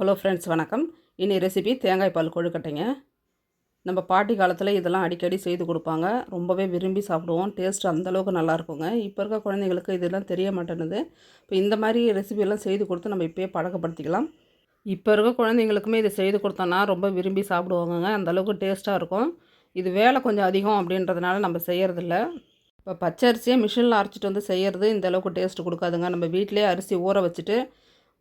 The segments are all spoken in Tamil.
ஹலோ ஃப்ரெண்ட்ஸ் வணக்கம். இனி ரெசிபி தேங்காய் பால் கொழுக்கட்டைங்க நம்ம பாட்டி காலத்தில் இதெல்லாம் அடிக்கடி செய்து கொடுப்பாங்க. ரொம்பவே விரும்பி சாப்பிடுவோம். டேஸ்ட் அந்தளவுக்கு நல்லா இருக்குங்க. இப்போ இருக்க குழந்தைங்களுக்கு இதெல்லாம் தெரிய மாட்டேனுது இப்போ இந்த மாதிரி ரெசிபியெல்லாம் செய்து கொடுத்து நம்ம இப்போயே பழக்கப்படுத்திக்கலாம். இப்போ இருக்க குழந்தைங்களுக்குமே இதை செய்து கொடுத்தோன்னா ரொம்ப விரும்பி சாப்பிடுவாங்கங்க. அந்தளவுக்கு டேஸ்ட்டாக இருக்கும். இது வேலை கொஞ்சம் அதிகம் அப்படின்றதுனால நம்ம செய்கிறதில்ல இப்போ பச்சரிசியை மிஷினில் அரைச்சிட்டு வந்து செய்கிறது இந்த அளவுக்கு டேஸ்ட் கொடுக்காதுங்க. நம்ம வீட்டிலே அரிசி ஊற வச்சுட்டு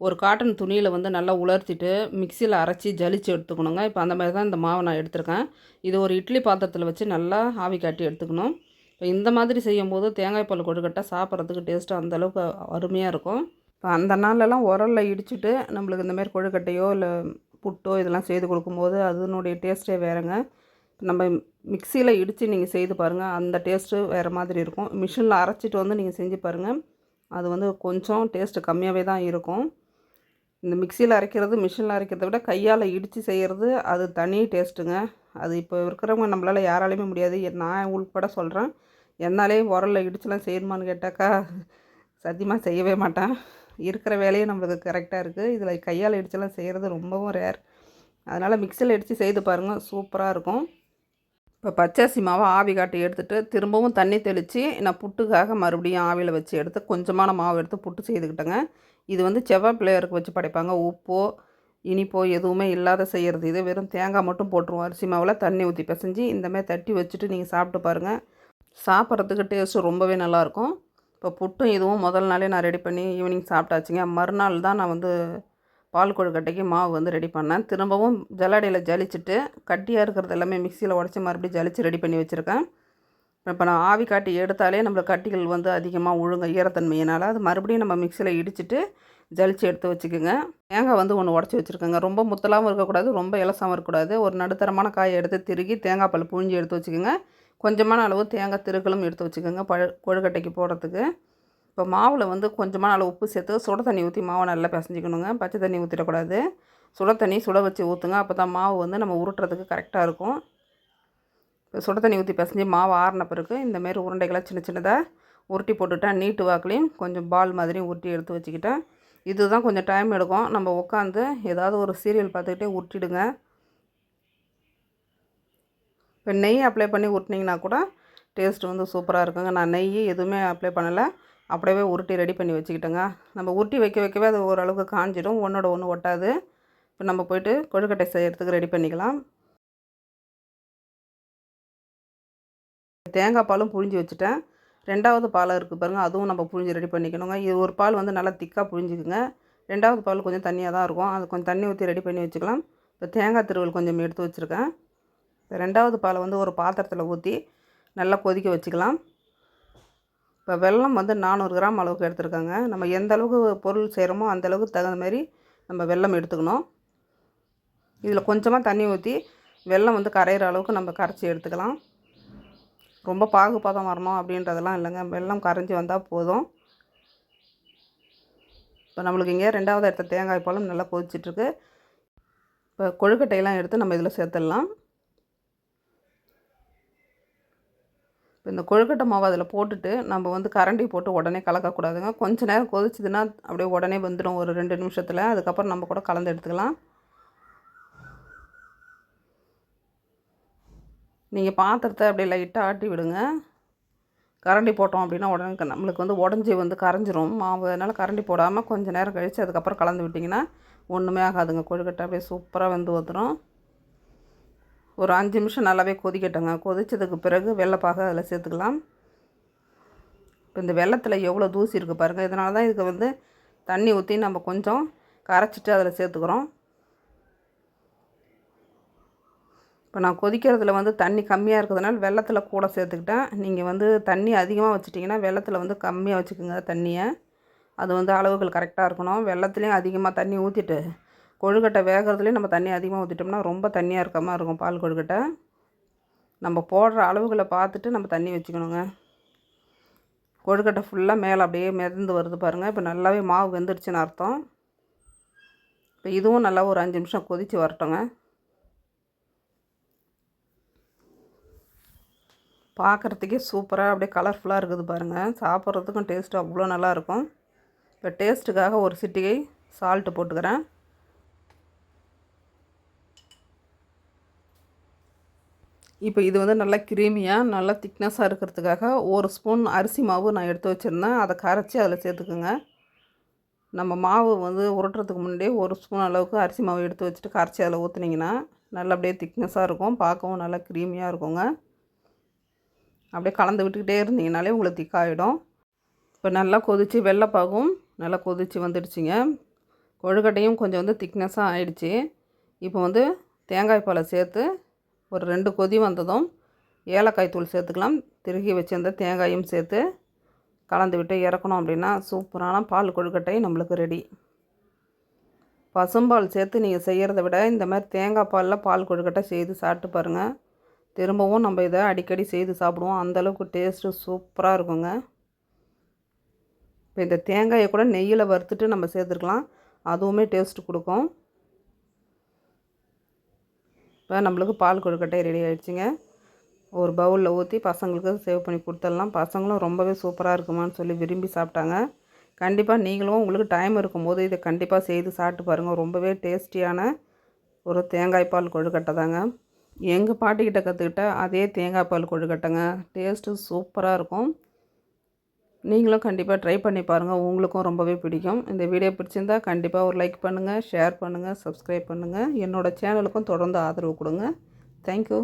ஒரு காட்டன் துணியில் வந்து நல்லா உலர்த்திட்டு மிக்சியில் அரைச்சி ஜலிச்சு எடுத்துக்கணுங்க. இப்போ அந்த மாதிரி தான் இந்த மாவை நான் எடுத்திருக்கேன். இது ஒரு இட்லி பாத்திரத்தில் வச்சு நல்லா ஆவி காட்டி எடுத்துக்கணும். இப்போ இந்த மாதிரி செய்யும்போது தேங்காய் பால் கொழுக்கட்டை சாப்பிட்றதுக்கு டேஸ்ட்டு அந்தளவுக்கு அருமையாக இருக்கும். இப்போ அந்த நாளெல்லாம் உரலில் இடிச்சுட்டு நம்மளுக்கு இந்த மாதிரி கொழுக்கட்டையோ இல்லை புட்டோ இதெல்லாம் செய்து கொடுக்கும்போது அதனுடைய டேஸ்ட்டே வேறுங்க. நம்ம மிக்சியில் இடித்து நீங்கள் செய்து பாருங்கள் அந்த டேஸ்ட்டு வேறு மாதிரி இருக்கும். மிஷினில் அரைச்சிட்டு வந்து நீங்கள் செஞ்சு பாருங்கள் அது வந்து கொஞ்சம் டேஸ்ட்டு கம்மியாகவே தான் இருக்கும். இந்த மிக்சியில் அரைக்கிறது மிஷினில் அரைக்கிறத விட கையால் இடித்து செய்கிறது அது தனி டேஸ்ட்டுங்க. அது இப்போ இருக்கிறவங்க நம்மளால் யாராலையுமே முடியாது. நான் உள்பட சொல்கிறேன் என்னாலே உரலில் இடிச்செலாம் செய்யணுமான்னு கேட்டாக்கா சத்தியமாக செய்யவே மாட்டேன். இருக்கிற வேலையே நம்மளுக்கு கரெக்டாக இருக்குது இதில் கையால் இடிச்செல்லாம் செய்கிறது ரொம்பவும் ரேர். அதனால் மிக்சியில் இடித்து செய்து பாருங்கள் சூப்பராக இருக்கும். இப்போ பச்சரிசி மாவை ஆவி காட்டி எடுத்துகிட்டு திரும்பவும் தண்ணி தெளித்து நான் புட்டுக்காக மறுபடியும் ஆவியில் வச்சு எடுத்து கொஞ்சமான மாவு எடுத்து புட்டு செய்துக்கிட்டேங்க. இது வந்து செவ்வாய் பிள்ளையருக்கு வச்சு படைப்பாங்க. உப்போ இனிப்போ எதுவுமே இல்லாத செய்கிறது இது வெறும் தேங்காய் மட்டும் போட்டுருவோம். அரிசி மாவில் தண்ணி ஊற்றி பிசைஞ்சு இந்தமாதிரி தட்டி வச்சுட்டு நீங்கள் சாப்பிட்டு பாருங்கள் சாப்பிட்றதுக்கு டேஸ்ட்டு ரொம்பவே நல்லாயிருக்கும். இப்போ புட்டும் இதுவும் முதல் நாளே நான் ரெடி பண்ணி ஈவினிங் சாப்பிட்டாச்சுங்க. மறுநாள் தான் நான் வந்து பால் கொழுக்கட்டைக்கு மாவு வந்து ரெடி பண்ணேன். திரும்பவும் ஜல்லடையில் ஜலிச்சுட்டு கட்டியாக இருக்கிறது எல்லாமே மிக்சியில் உடச்சி மறுபடியும் ஜலிச்சு ரெடி பண்ணி வச்சுருக்கேன். இப்போ நான் ஆவி காட்டி எடுத்தாலே நம்மளுக்கு கட்டிகள் வந்து அதிகமாக ஒழுங்க ஈரத்தன்மையினால் அது மறுபடியும் நம்ம மிக்சியில் இடிச்சிட்டு ஜலிச்சு எடுத்து வச்சுக்கோங்க. தேங்காய் வந்து ஒன்று உடச்சி வச்சுருக்கோங்க. ரொம்ப முத்தலாகவும் இருக்கக்கூடாது ரொம்ப இலசாகவும் இருக்கக்கூடாது. ஒரு நடுத்தரமான காயை எடுத்து திருகி தேங்காய் பால் புழிஞ்சி எடுத்து வச்சுக்கோங்க. கொஞ்சமான அளவு தேங்காய் திருக்களும் எடுத்து வச்சுக்கோங்க. பழ கொழுக்கட்டைக்கு போடுறதுக்கு. இப்போ மாவில் வந்து கொஞ்சமான அளவு உப்பு சேர்த்து சுட தண்ணி ஊற்றி மாவை நல்லா பிசைஞ்சிக்கணுங்க. பச்சை தண்ணி ஊற்றிடக்கூடாது சுட தண்ணி சுட வச்சு ஊற்றுங்க அப்போ தான் மாவு வந்து நம்ம உருட்டுறதுக்கு கரெக்டாக இருக்கும். இப்போ சுட தண்ணி ஊற்றி பிசைஞ்சு மாவு ஆறின பிறகு இந்தமாரி உருண்டைகளை சின்ன சின்னதாக உருட்டி போட்டுவிட்டேன் நீட்டு வாக்குலையும் கொஞ்சம் பால் மாதிரியும் உருட்டி எடுத்து வச்சுக்கிட்டேன் இதுதான் கொஞ்சம் டைம் எடுக்கும். நம்ம உட்காந்து ஏதாவது ஒரு சீரியல் பார்த்துக்கிட்டே உருட்டிடுங்க. இப்போ நெய் அப்ளை பண்ணி உருட்டினீங்கன்னா கூட டேஸ்ட் வந்து சூப்பராக இருக்குங்க. நான் நெய் எதுவுமே அப்ளை பண்ணலை. அப்படியே உருட்டி ரெடி பண்ணி வச்சுக்கிட்டேங்க. நம்ம உருட்டி வைக்க வைக்கவே அது ஓரளவுக்கு காஞ்சிடும் ஒன்றோட ஒன்று ஒட்டாது. இப்போ நம்ம போயிட்டு கொழுக்கட்டை செய்கிறதுக்கு ரெடி பண்ணிக்கலாம். தேங்காய் பாலும் புழிஞ்சு வச்சுட்டேன். ரெண்டாவது பால் இருக்குது பாருங்கள் அதுவும் நம்ம புழிஞ்சு ரெடி பண்ணிக்கணுங்க. இது ஒரு பால் வந்து நல்லா திக்காக புழிஞ்சிக்குங்க. ரெண்டாவது பால் கொஞ்சம் தண்ணியாக தான் இருக்கும். அது கொஞ்சம் தண்ணி ஊற்றி ரெடி பண்ணி வச்சுக்கலாம். இப்போ தேங்காய் திருவல் கொஞ்சம் எடுத்து வச்சுருக்கேன். இப்போ ரெண்டாவது பாலை வந்து ஒரு பாத்திரத்தில் ஊற்றி நல்லா கொதிக்க வச்சுக்கலாம். இப்போ வெல்லம் வந்து நானூறு கிராம் அளவுக்கு எடுத்துருக்காங்க. நம்ம எந்த அளவுக்கு பொருள் செய்கிறோமோ அந்தளவுக்கு தகுந்த மாதிரி நம்ம வெல்லம் எடுத்துக்கணும். இதில் கொஞ்சமாக தண்ணி ஊற்றி வெல்லம் வந்து கரையிற அளவுக்கு நம்ம கரைச்சி எடுத்துக்கலாம். ரொம்ப பாகுபாதம் வரணும் அப்படின்றதெல்லாம் இல்லைங்க. வெல்லம் கரைஞ்சி வந்தால் போதும். இப்போ நம்மளுக்கு இங்கே ரெண்டாவது எடுத்த தேங்காய் பாலும் நல்லா கொதிச்சிட்ருக்கு. இப்போ கொழுக்கட்டையெல்லாம் எடுத்து நம்ம இதில் சேர்த்துடலாம். இப்போ இந்த கொழுக்கட்டை மாவு அதில் போட்டுட்டு நம்ம வந்து கரண்டி போட்டு உடனே கலக்கக்கூடாதுங்க கொஞ்சம் நேரம் கொதிச்சுதுன்னா அப்படியே உடனே வந்துடும் ஒரு ரெண்டு நிமிஷத்தில். அதுக்கப்புறம் நம்ம கூட கலந்து எடுத்துக்கலாம். நீங்கள் பாத்திரத்தை அப்படியே லைட்டாக ஆட்டி விடுங்க. கரண்டி போட்டோம் அப்படின்னா உடனே நம்மளுக்கு வந்து உடஞ்சி வந்து கரைஞ்சிரும் மாவு. அதனால் கரண்டி போடாமல் கொஞ்சம் நேரம் கழித்து அதுக்கப்புறம் கலந்து விட்டிங்கன்னா ஒன்றுமே ஆகாதுங்க. கொழுக்கட்டை அப்படியே சூப்பராக வெந்து வந்துடும் ஒரு அஞ்சு நிமிஷம் நல்லாவே கொதிக்கட்டுங்க. கொதித்ததுக்கு பிறகு வெள்ளைப்பாக அதில் சேர்த்துக்கலாம். இப்போ இந்த வெள்ளத்தில் எவ்வளோ தூசி இருக்குது பாருங்கள் இதனால தான் இதுக்கு வந்து தண்ணி ஊற்றி நம்ம கொஞ்சம் கரைச்சிட்டு அதில் சேர்த்துக்கிறோம். இப்போ நான் கொதிக்கிறதுல வந்து தண்ணி கம்மியாக இருக்கிறதுனால வெள்ளத்தில் கூட சேர்த்துக்கிட்டேன். நீங்கள் வந்து தண்ணி அதிகமாக வச்சுட்டிங்கன்னா வெள்ளத்தில் வந்து கம்மியாக வச்சுக்கோங்க தண்ணியை. அது வந்து அளவுகள் கரெக்டாக இருக்கணும். வெள்ளத்துலேயும் அதிகமாக தண்ணி ஊற்றிட்டு கொழுக்கட்டை வேகிறதுலேயே நம்ம தண்ணி அதிகமாக ஊற்றிட்டோம்னா ரொம்ப தண்ணியாக இருக்க மாதிரி இருக்கும் பால் கொழுக்கட்டை. நம்ம போடுற அளவுகளை பார்த்துட்டு நம்ம தண்ணி வச்சுக்கணுங்க. கொழுக்கட்டை ஃபுல்லாக மேலே அப்படியே மிதந்து வருது பாருங்கள் இப்போ நல்லாவே மாவு வெந்துடுச்சுன்னு அர்த்தம். இப்போ இதுவும் நல்லா ஒரு அஞ்சு நிமிஷம் கொதித்து வரட்டோங்க. பார்க்குறதுக்கே சூப்பராக அப்படியே கலர்ஃபுல்லாக இருக்குது பாருங்கள் சாப்பிட்றதுக்கும் டேஸ்ட்டு அவ்வளோ நல்லாயிருக்கும் இப்போ டேஸ்ட்டுக்காக ஒரு சிட்டிகை சால்ட்டு போட்டுக்கிறேன். இப்போ இது வந்து நல்லா கிரீமியாக நல்லா திக்னஸாக இருக்கிறதுக்காக ஒரு ஸ்பூன் அரிசி மாவு நான் எடுத்து வச்சுருந்தேன். அதை கரைச்சி அதில் சேர்த்துக்குங்க. நம்ம மாவு வந்து உருட்டுறதுக்கு முன்னாடியே ஒரு ஸ்பூன் அளவுக்கு அரிசி மாவு எடுத்து வச்சுட்டு கரைச்சி அதில் ஊற்றுனீங்கன்னா நல்லா அப்படியே திக்னஸாக இருக்கும். பார்க்கவும் நல்லா க்ரீமியாக இருக்குங்க. அப்படியே கலந்து விட்டுக்கிட்டே இருந்தீங்கனாலே உங்களுக்கு திக்காகிடும் இப்போ நல்லா கொதித்து வெள்ளைப்பாகும். நல்லா கொதித்து வந்துடுச்சிங்க. கொழுக்கட்டையும் கொஞ்சம் வந்து திக்னஸாக ஆயிடுச்சு. இப்போ வந்து தேங்காய் பாலை சேர்த்து ஒரு ரெண்டு கொதி வந்ததும் ஏலக்காய் தூள் சேர்த்துக்கலாம். திருகி வச்சிருந்த தேங்காயும் சேர்த்து கலந்து விட்டு இறக்கணும் அப்படின்னா சூப்பரான பால் கொழுக்கட்டை நம்மளுக்கு ரெடி. பசும்பால் சேர்த்து நீங்கள் செய்கிறத விட இந்த மாதிரி தேங்காய் பாலில் பால் கொழுக்கட்டை செய்து சாப்பிட்டு பாருங்கள் திரும்பவும் நம்ம இதை அடிக்கடி செய்து சாப்பிடுவோம். அந்தளவுக்கு டேஸ்ட்டு சூப்பராக இருக்குங்க. இப்போ இந்த தேங்காயை கூட நெய்யில் வறுத்துட்டு நம்ம சேர்த்துருக்கலாம். அதுவுமே டேஸ்ட் கொடுக்கும். இப்போ நம்மளுக்கு பால் கொழுக்கட்டை ரெடி ஆகிடுச்சிங்க ஒரு பவுலில் ஊற்றி பசங்களுக்கு சேவ் பண்ணி கொடுத்துடலாம். பசங்களும் ரொம்பவே சூப்பராக இருக்குமான்னு சொல்லி விரும்பி சாப்பிட்டாங்க. கண்டிப்பாக நீங்களும் உங்களுக்கு டைம் இருக்கும்போது இதை கண்டிப்பாக செய்து சாப்பிட்டு பாருங்கள் ரொம்பவே டேஸ்டியான ஒரு தேங்காய் பால் கொழுக்கட்டை தாங்க. எங்கள் பாட்டிக்கிட்ட கற்றுக்கிட்ட அதே தேங்காய் பால் கொழுக்கட்டைங்க. டேஸ்ட்டு சூப்பராக இருக்கும். நீங்களும் கண்டிப்பாக ட்ரை பண்ணி பாருங்கள் உங்களுக்கும் ரொம்பவே பிடிக்கும். இந்த வீடியோ பிடிச்சிருந்தால் கண்டிப்பாக ஒரு லைக் பண்ணுங்கள் ஷேர் பண்ணுங்கள் சப்ஸ்கிரைப் பண்ணுங்கள் என்னோடய சேனலுக்கும் தொடர்ந்து ஆதரவு கொடுங்க. தேங்க்யூ